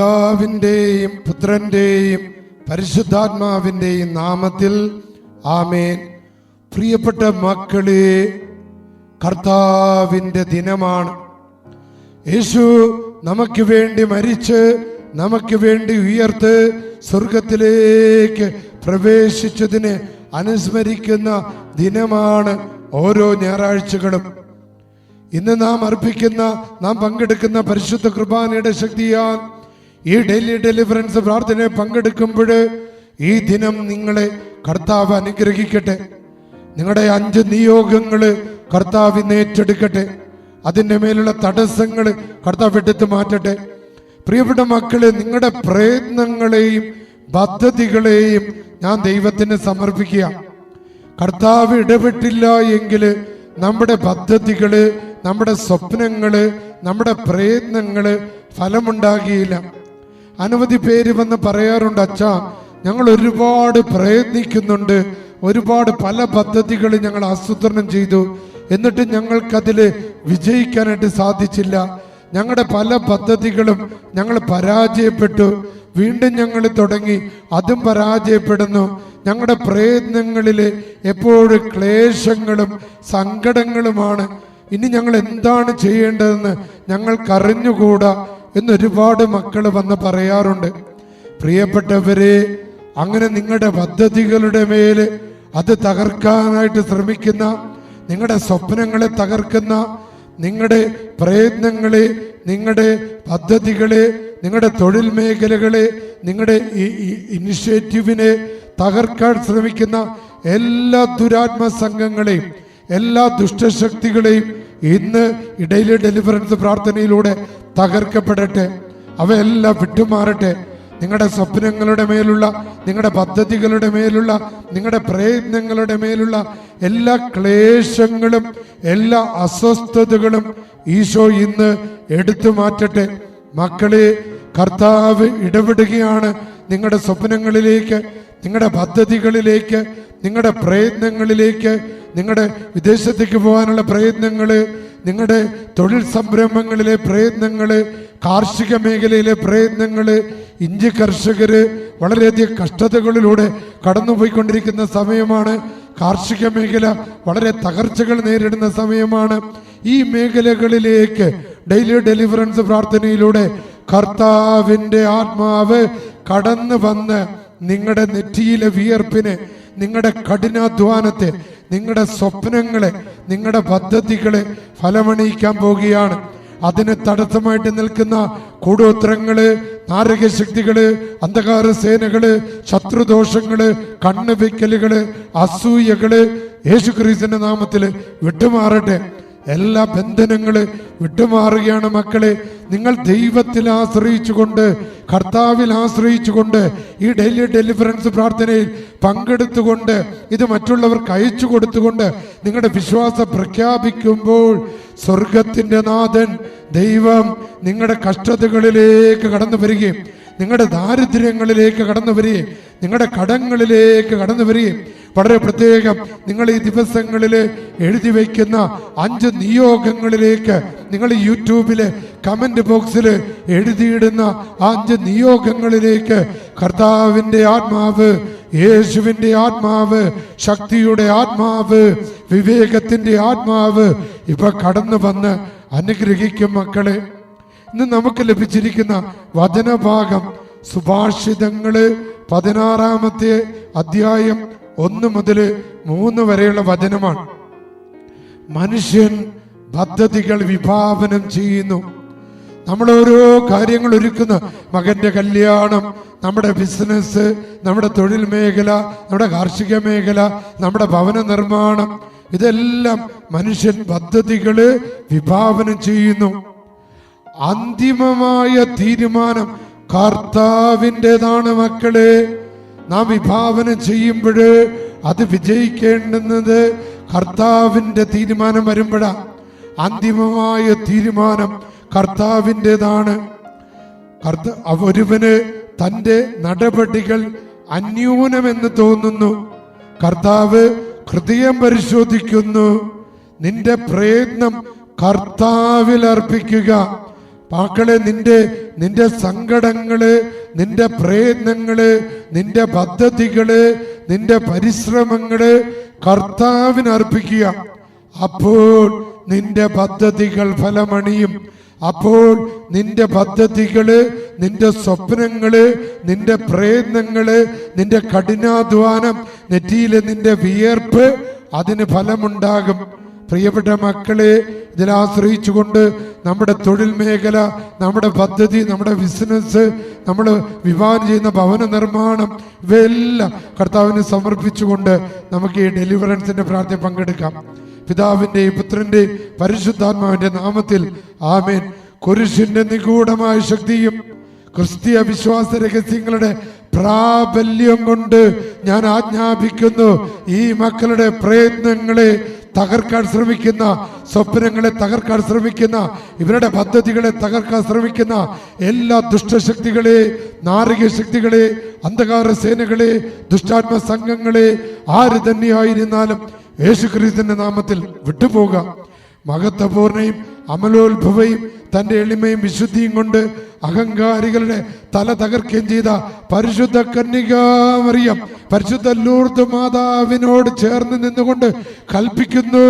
പിതാവിന്റെയും പുത്രന്റെയും പരിശുദ്ധാത്മാവിന്റെയും നാമത്തിൽ ആമേൻ. പ്രിയപ്പെട്ട മക്കളെ കർത്താവിന്റെ ദിനമാണ്. യേശു നമുക്ക് വേണ്ടി മരിച്ച് നമുക്ക് വേണ്ടി ഉയർത്ത് സ്വർഗത്തിലേക്ക് പ്രവേശിച്ചതിനെ അനുസ്മരിക്കുന്ന ദിനമാണ് ഓരോ ഞായറാഴ്ചകളും. ഇന്ന് നാം അർപ്പിക്കുന്ന നാം പങ്കെടുക്കുന്ന പരിശുദ്ധ കുർബാനയുടെ ശക്തിയാൽ ഈ ഡെയിലി ഡെലിവറൻസ് പ്രാർത്ഥനയെ പങ്കെടുക്കുമ്പോൾ ഈ ദിനം നിങ്ങളെ കർത്താവ് അനുഗ്രഹിക്കട്ടെ. നിങ്ങളുടെ അഞ്ച് നിയോഗങ്ങൾ കർത്താവ് ഏറ്റെടുക്കട്ടെ. അതിന്റെ മേലുള്ള തടസ്സങ്ങൾ കർത്താവ് എടുത്തു മാറ്റട്ടെ. പ്രിയപ്പെട്ട മക്കളെ നിങ്ങളുടെ പ്രയത്നങ്ങളെയും പദ്ധതികളെയും ഞാൻ ദൈവത്തിന് സമർപ്പിക്കുക. കർത്താവ് ഇടപെട്ടില്ല എങ്കിൽ നമ്മുടെ പദ്ധതികൾ നമ്മുടെ സ്വപ്നങ്ങൾ നമ്മുടെ പ്രയത്നങ്ങൾ ഫലമുണ്ടാകിയില്ല. അനവധി പേര് വന്ന് പറയാറുണ്ട് അച്ഛാ ഞങ്ങൾ ഒരുപാട് പ്രയത്നിക്കുന്നുണ്ട്. ഒരുപാട് പല പദ്ധതികൾ ഞങ്ങൾ ആസൂത്രണം ചെയ്തു. എന്നിട്ട് ഞങ്ങൾക്കതിൽ വിജയിക്കാനായിട്ട് സാധിച്ചില്ല. ഞങ്ങളുടെ പല പദ്ധതികളും ഞങ്ങൾ പരാജയപ്പെട്ടു. വീണ്ടും ഞങ്ങൾ തുടങ്ങി. അതും പരാജയപ്പെടുന്നു. ഞങ്ങളുടെ പ്രയത്നങ്ങളിൽ എപ്പോഴും ക്ലേശങ്ങളും സങ്കടങ്ങളുമാണ്. ഇനി ഞങ്ങൾ എന്താണ് ചെയ്യേണ്ടതെന്ന് ഞങ്ങൾക്കറിഞ്ഞുകൂടാ. എന്നൊരുപാട് മക്കൾ വന്ന് പറയാറുണ്ട്. പ്രിയപ്പെട്ടവരെ അങ്ങനെ നിങ്ങളുടെ പദ്ധതികളുടെ മേൽ അത് തകർക്കാനായിട്ട് ശ്രമിക്കുന്ന നിങ്ങളുടെ സ്വപ്നങ്ങളെ തകർക്കുന്ന നിങ്ങളുടെ പ്രയത്നങ്ങളെ നിങ്ങളുടെ പദ്ധതികളെ നിങ്ങളുടെ തൊഴിൽ മേഖലകളെ നിങ്ങളുടെ ഇനിഷ്യേറ്റീവിനെ തകർക്കാൻ ശ്രമിക്കുന്ന എല്ലാ ദുരാത്മ സംഘങ്ങളെയും എല്ലാ ദുഷ്ടശക്തികളെയും ഇന്ന് ഇടയിലെ ഡെലിവറൻസ് പ്രാർത്ഥനയിലൂടെ തകർക്കപ്പെടട്ടെ അവയെല്ലാം വിട്ടുമാറട്ടെ. നിങ്ങളുടെ സ്വപ്നങ്ങളുടെ മേലുള്ള നിങ്ങളുടെ പദ്ധതികളുടെ മേലുള്ള നിങ്ങളുടെ പ്രയത്നങ്ങളുടെ മേലുള്ള എല്ലാ ക്ലേശങ്ങളും എല്ലാ അസ്വസ്ഥതകളും ഈശോ ഇന്ന് എടുത്തു മാറ്റട്ടെ. മക്കളെ കർത്താവ് ഇടപെടുകയാണ് നിങ്ങളുടെ സ്വപ്നങ്ങളിലേക്ക് നിങ്ങളുടെ പദ്ധതികളിലേക്ക് നിങ്ങളുടെ പ്രയത്നങ്ങളിലേക്ക് നിങ്ങളുടെ വിദേശത്തേക്ക് പോകാനുള്ള പ്രയത്നങ്ങൾ നിങ്ങളുടെ തൊഴിൽ സംരംഭങ്ങളിലെ പ്രയത്നങ്ങൾ കാർഷിക മേഖലയിലെ പ്രയത്നങ്ങൾ ഇഞ്ചി കർഷകര് വളരെയധികം കഷ്ടതകളിലൂടെ കടന്നുപോയിക്കൊണ്ടിരിക്കുന്ന സമയമാണ്. കാർഷിക മേഖല വളരെ തകർച്ചകൾ നേരിടുന്ന സമയമാണ്. ഈ മേഖലകളിലേക്ക് ഡെയിലി ഡെലിവറൻസ് പ്രാർത്ഥനയിലൂടെ കർത്താവിന്റെ ആത്മാവ് കടന്നു വന്ന് നിങ്ങളുടെ നെറ്റിയിലെ വിയർപ്പിന് നിങ്ങളുടെ കഠിനാധ്വാനത്തെ നിങ്ങളുടെ സ്വപ്നങ്ങളെ നിങ്ങളുടെ പദ്ധതികളെ ഫലമണിയിക്കാൻ പോവുകയാണ് അതിന് തടസ്സമായിട്ട് നിൽക്കുന്ന കൂടോത്രങ്ങൾ നാരകശക്തികൾ അന്ധകാര സേനകൾ ശത്രുദോഷങ്ങൾ കണ്ണുവെക്കലുകൾ അസൂയകൾ യേശുക്രീസിന്റെ നാമത്തിൽ വിട്ടുമാറട്ടെ. എല്ലാ ബന്ധനങ്ങൾ വിട്ടുമാറുകയാണ് മക്കളെ. നിങ്ങൾ ദൈവത്തിൽ ആശ്രയിച്ചുകൊണ്ട് കർത്താവിൽ ആശ്രയിച്ചുകൊണ്ട് ഈ ഡെയിലി ഡെലിവറൻസ് പ്രാർത്ഥനയിൽ പങ്കെടുത്തുകൊണ്ട് ഇത് മറ്റുള്ളവർക്ക് അയച്ചു കൊടുത്തുകൊണ്ട് നിങ്ങളുടെ വിശ്വാസം പ്രഖ്യാപിക്കുമ്പോൾ സ്വർഗത്തിന്റെ നാഥൻ ദൈവം നിങ്ങളുടെ കഷ്ടതകളിലേക്ക് കടന്നു വരികയും നിങ്ങളുടെ ദാരിദ്ര്യങ്ങളിലേക്ക് കടന്നു വരികയും നിങ്ങളുടെ കടങ്ങളിലേക്ക് കടന്നു വരികയും വളരെ പ്രത്യേകം നിങ്ങൾ ഈ ദിവസങ്ങളിൽ എഴുതി വയ്ക്കുന്ന അഞ്ച് നിയോഗങ്ങളിലേക്ക് നിങ്ങൾ യൂട്യൂബിൽ കമന്റ് ബോക്സിൽ എഴുതിയിടുന്ന ആ അഞ്ച് നിയോഗങ്ങളിലേക്ക് കർത്താവിന്റെ ആത്മാവ് യേശുവിന്റെ ആത്മാവ് ശക്തിയുടെ ആത്മാവ് വിവേകത്തിന്റെ ആത്മാവ് ഇപ്പൊ കടന്നു വന്ന് അനുഗ്രഹിക്കും മക്കളെ. ഇന്ന് നമുക്ക് ലഭിച്ചിരിക്കുന്ന വചനഭാഗം സുഭാഷിതങ്ങൾ പതിനാറാമത്തെ അധ്യായം ഒന്ന് മുതൽ മൂന്ന് വരെയുള്ള വചനമാണ്. മനുഷ്യൻ പദ്ധതികൾ വിഭാവനം ചെയ്യുന്നു. നമ്മൾ ഓരോ കാര്യങ്ങൾ ഒരുക്കുന്ന മകന്റെ കല്യാണം നമ്മുടെ ബിസിനസ് നമ്മുടെ തൊഴിൽ മേഖല നമ്മുടെ കാർഷിക മേഖല നമ്മുടെ ഭവന നിർമ്മാണം ഇതെല്ലാം മനുഷ്യൻ പദ്ധതികൾ വിഭാവനം ചെയ്യുന്നു. അന്തിമമായ തീരുമാനം കർത്താവിന്റെതാണ് മക്കളെ. നാം വിഭാവനം ചെയ്യുമ്പോൾ അത് വിജയിക്കേണ്ടുന്നത് കർത്താവിന്റെ തീരുമാനം വരുമ്പോഴാ. അന്തിമമായ തീരുമാനം കർത്താവിന്റെതാണ്. കർത്ത ഒരുവന് തന്റെ നടപടികൾ അന്യൂനമെന്ന് തോന്നുന്നു. കർത്താവ് ഹൃദയം പരിശോധിക്കുന്നു. നിന്റെ പ്രയത്നം കർത്താവിൽ അർപ്പിക്കുക. മക്കളെ നിന്റെ നിന്റെ സങ്കടങ്ങൾ നിന്റെ പ്രയത്നങ്ങൾ നിന്റെ പദ്ധതികൾ നിന്റെ പരിശ്രമങ്ങൾ കർത്താവിന് അർപ്പിക്കുക. അപ്പോൾ നിന്റെ പദ്ധതികൾ ഫലമണിയും. അപ്പോൾ നിന്റെ പദ്ധതികൾ നിന്റെ സ്വപ്നങ്ങൾ നിന്റെ പ്രയത്നങ്ങൾ നിന്റെ കഠിനാധ്വാനം നെറ്റിയിലെ നിന്റെ വിയർപ്പ് അതിന് ഫലമുണ്ടാകും. പ്രിയപ്പെട്ട മക്കളെ ഇതിൽ ആശ്രയിച്ചുകൊണ്ട് നമ്മുടെ തൊഴിൽ മേഖല നമ്മുടെ പദ്ധതി നമ്മുടെ ബിസിനസ് നമ്മൾ വിവാഹം ചെയ്യുന്ന ഭവന നിർമ്മാണം ഇവയെല്ലാം കർത്താവിന് സമർപ്പിച്ചുകൊണ്ട് നമുക്ക് ഈ ഡെലിവറൻസിന്റെ പ്രാർത്ഥന പങ്കെടുക്കാം. പിതാവിന്റെയും പുത്രന്റെയും പരിശുദ്ധാത്മാവിന്റെ നാമത്തിൽ ആമേൻ. കുരിശിന്റെ നിഗൂഢമായ ശക്തിയും ക്രിസ്തീയ വിശ്വാസ രഹസ്യങ്ങളുടെ പ്രാബല്യം കൊണ്ട് ഞാൻ ആജ്ഞാപിക്കുന്നു ഈ മക്കളുടെ പ്രയത്നങ്ങളെ തകർക്കാൻ ശ്രമിക്കുന്ന സ്വപ്നങ്ങളെ തകർക്കാൻ ശ്രമിക്കുന്ന ഇവരുടെ പദ്ധതികളെ തകർക്കാൻ ശ്രമിക്കുന്ന എല്ലാ ദുഷ്ടശക്തികളെ നാരക ശക്തികളെ അന്ധകാര സേനകളെ ദുഷ്ടാത്മ സംഘങ്ങളെ ആര് തന്നെയായിരുന്നാലും യേശുക്രിസ്തുവിന്റെ നാമത്തിൽ വിട്ടുപോകാം. മഹത്വപൂർണയും അമലോത്ഭവയും തന്റെ എളിമയും വിശുദ്ധിയും കൊണ്ട് അഹങ്കാരികളുടെ തല തകർക്കുകയും ചെയ്ത പരിശുദ്ധ കന്യകാമറിയം പരിശുദ്ധ ലൂർദ് മാതാവിനോട് ചേർന്ന് നിന്നുകൊണ്ട് കൽപ്പിക്കുന്നു.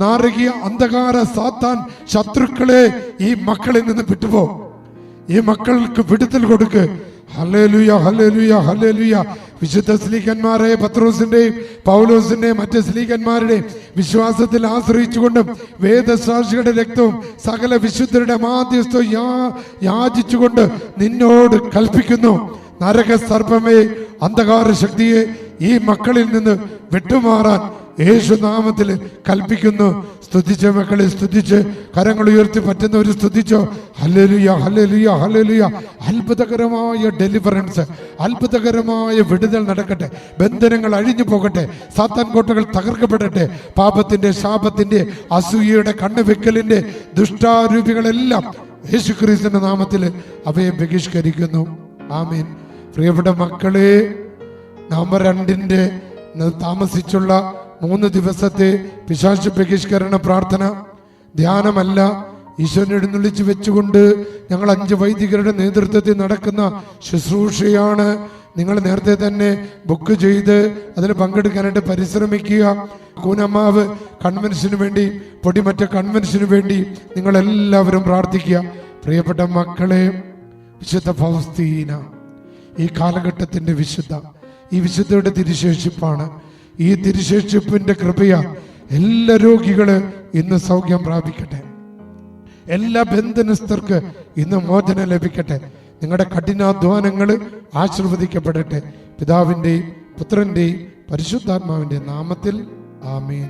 നാരകീയ അന്ധകാര സാത്താൻ ശത്രുക്കളെ ഈ മക്കളിൽ നിന്ന് വിട്ടുപോ. ഈ മക്കൾക്ക് വിടുതൽ കൊടുക്ക്. Hallelujah hallelujah hallelujah. വിശുദ്ധ സ്ലീഹന്മാരെ പത്രോസിന്റെയും പൗലോസിന്റെയും മറ്റ് സ്ലീഹന്മാരുടെയും വിശ്വാസത്തിൽ ആശ്രയിച്ചുകൊണ്ടും വേദസാക്ഷികളുടെ രക്തവും സകല വിശുദ്ധരുടെ മാധ്യസ്ഥവും യാ- യാചിച്ചുകൊണ്ട് നിന്നോട് കൽപ്പിക്കുന്നു. നരക സർപ്പമേ അന്ധകാര ശക്തിയെ ഈ മക്കളിൽ നിന്ന് വിട്ടുമാറാൻ യേശുനാമത്തിൽ കൽപ്പിക്കുന്നു. സ്തുതിച്ച മക്കളെ സ്തുതിച്ച് കരങ്ങൾ ഉയർത്തി പറ്റുന്നവർ സ്തുതിച്ചോ. Hallelujah hallelujah hallelujah. അത്ഭുതകരമായ ഡെലിവറൻസ് അത്ഭുതകരമായ വിടുതൽ നടക്കട്ടെ. ബന്ധനങ്ങൾ അഴിഞ്ഞു പോകട്ടെ. സാത്താൻ കോട്ടകൾ തകർക്കപ്പെടട്ടെ. പാപത്തിന്റെ ശാപത്തിന്റെ അസൂയയുടെ കണ്ണുവെക്കലിന്റെ ദുഷ്ടാരൂപികളെല്ലാം യേശു യേശുക്രിസ്തുവിന്റെ നാമത്തിൽ അവയെ ബഹിഷ്കരിക്കുന്നു. ആമീൻ. പ്രിയപ്പെട്ട മക്കളെ നവംബർ രണ്ടിന്റെ താമസിച്ചുള്ള മൂന്ന് ദിവസത്തെ പിശാശു ബഹിഷ്കരണ പ്രാർത്ഥന ധ്യാനമല്ല. ഈശ്വരനെ എഴുന്നള്ളിച്ച് വെച്ചുകൊണ്ട് ഞങ്ങൾ അഞ്ച് വൈദികരുടെ നേതൃത്വത്തിൽ നടക്കുന്ന ശുശ്രൂഷയാണ് നിങ്ങൾ നേരത്തെ തന്നെ ബുക്ക് ചെയ്ത് അതിൽ പങ്കെടുക്കാനായിട്ട് പരിശ്രമിക്കുക. കൂനമ്മാവ് കൺവെൻഷന് വേണ്ടി പൊടിമറ്റ കൺവെൻഷന് വേണ്ടി നിങ്ങൾ എല്ലാവരും പ്രാർത്ഥിക്കുക. പ്രിയപ്പെട്ട മക്കളെ വിശുദ്ധ ഫൗസ്തീന ഈ കാലഘട്ടത്തിന്റെ വിശുദ്ധ ഈ വിശുദ്ധയുടെ തിരുശേഷിപ്പാണ്. ഈ തിരുശേഷിപ്പിന്റെ കൃപയ എല്ലാ രോഗികൾ ഇന്ന് സൗഖ്യം പ്രാപിക്കട്ടെ. എല്ലാ ബന്ധനസ്ഥർക്ക് ഇന്ന് മോചനം ലഭിക്കട്ടെ. നിങ്ങളുടെ കഠിനാധ്വാനങ്ങൾ ആശീർവദിക്കപ്പെടട്ടെ. പിതാവിന്റെയും പുത്രന്റെയും പരിശുദ്ധാത്മാവിന്റെ നാമത്തിൽ ആമീൻ.